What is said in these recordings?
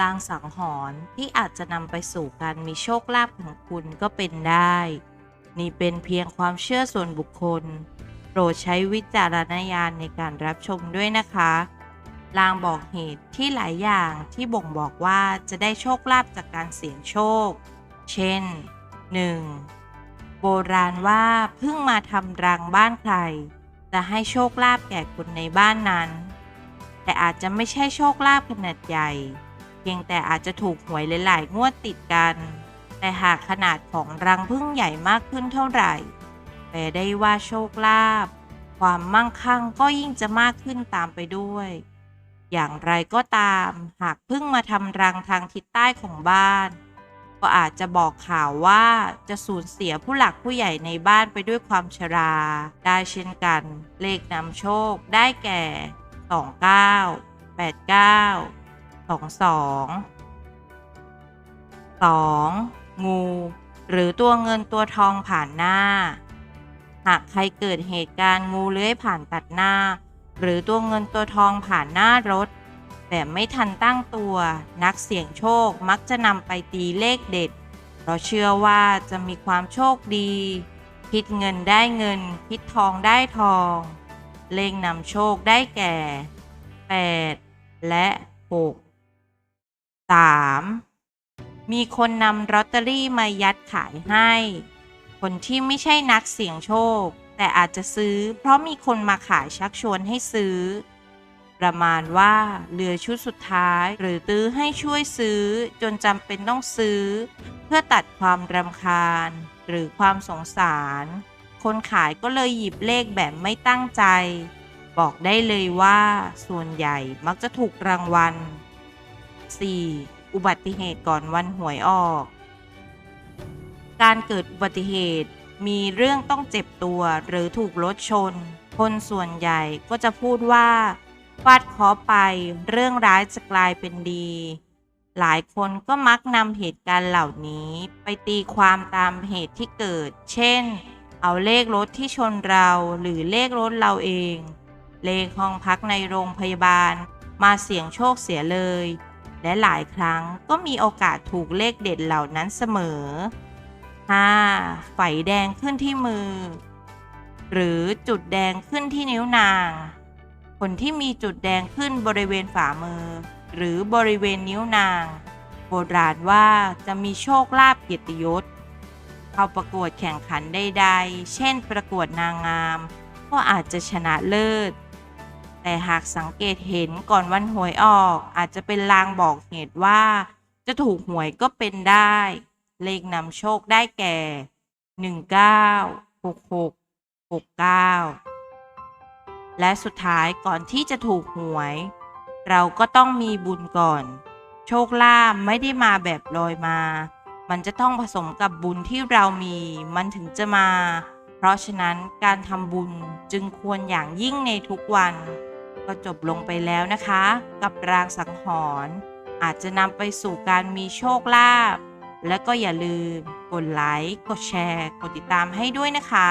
ลางสังหรณ์ที่อาจจะนำไปสู่การมีโชคลาภของคุณก็เป็นได้ นี่เป็นเพียงความเชื่อส่วนบุคคล โปรดใช้วิจารณญาณในการรับชมด้วยนะคะ ลางบอกเหตุที่หลายอย่างที่บ่งบอกว่าจะได้โชคลาภจากการเสี่ยงโชค เช่น 1. โบราณว่าเพิ่งมาทำรังบ้านใคร จะให้โชคลาภแก่คนในบ้านนั้น แต่อาจจะไม่ใช่โชคลาภขนาดใหญ่ เพียงแต่อาจจะถูกหวยหลายๆงวดติดกัน แต่หากขนาดของรังพึ่งใหญ่มากขึ้นเท่าไหร่ แปลได้ว่าโชคลาภความมั่งคั่งก็ยิ่งจะมากขึ้นตามไปด้วย อย่างไรก็ตาม หากพิ่งมาทำรังทางทิศใต้ของบ้าน ก็อาจจะบอกข่าวว่าจะสูญเสียผู้หลักผู้ใหญ่ในบ้านไปด้วยความชรา ได้เช่นกัน เลขนำโชคได้แก่ 29 89 22 2. งู หรือตัวเงินตัวทองผ่านหน้า หากใครเกิดเหตุการณ์งูเลื้อยผ่านตัดหน้า หรือตัวเงินตัวทองผ่านหน้ารถแบบไม่ทันตั้งตัว นักเสี่ยงโชคมักจะนำไปตีเลขเด็ด เพราะเชื่อว่าจะมีความโชคดี คิดเงินได้เงิน คิดทองได้ทอง เลขนำโชคได้แก่ 8 และ 6 3. มีคนนำลอตเตอรี่มายัดขายให้ คนที่ไม่ใช่นักเสี่ยงโชค แต่อาจจะซื้อเพราะมีคนมาขายชักชวนให้ซื้อ ประมาณว่าเหลือชุดสุดท้ายหรือตื้อให้ช่วยซื้อจนจำเป็นต้องซื้อ เพื่อตัดความรำคาญ หรือความสงสาร คนขายก็เลยหยิบเลขแบบไม่ตั้งใจ บอกได้เลยว่าส่วนใหญ่มักจะถูกรางวัล 4. อุบัติเหตุก่อนวันหวยออก การเกิดอุบัติเหตุมีเรื่องต้องเจ็บตัวหรือถูกรถชน คนส่วนใหญ่ก็จะพูดว่าฟาดเคราะห์ไปเรื่องร้ายจะกลายเป็นดี หลายคนก็มักนำเหตุการณ์เหล่านี้ไปตีความตามเหตุที่เกิด เช่น เอาเลขรถที่ชนเราหรือเลขรถเราเอง เลขห้องพักในโรงพยาบาลมาเสี่ยงโชคเสียเลย และหลายครั้งก็มีโอกาสถูกเลขเด็ดเหล่านั้นเสมอ 5. ไฝแดงขึ้นที่มือ หรือจุดแดงขึ้นที่นิ้วนาง คนที่มีจุดแดงขึ้นบริเวณฝ่ามือ หรือบริเวณนิ้วนาง โบราณว่าจะมีโชคลาภเกียรติยศเข้าประกวดแข่งขันใดๆ เช่นประกวดนางงาม ก็อาจจะชนะเลิศ แต่หากสังเกตเห็นก่อนวันหวยออก อาจจะเป็นลางบอกเหตุว่า จะถูกหวยก็เป็นได้ เลขนำโชคได้แก่ 19 66 69และสุดท้ายก่อนที่จะถูกหวย เราก็ต้องมีบุญก่อน โชคลาภไม่ได้มาแบบลอยมา มันจะต้องผสมกับบุญที่เรามี มันถึงจะมา เพราะฉะนั้นการทำบุญจึงควรอย่างยิ่งในทุกวัน ก็จบลงไปแล้วนะคะ กับรางสังหรณ์อาจจะนำไปสู่การมีโชคลาภและก็อย่าลืม กดไลค์ กดแชร์ กดติดตามให้ด้วยนะคะ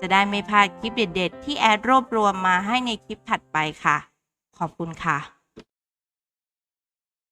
จะได้ไม่พลาดคลิปเด็ด ๆ ที่แอดรวบรวมมาให้ในคลิปถัดไปค่ะ ขอบคุณค่ะ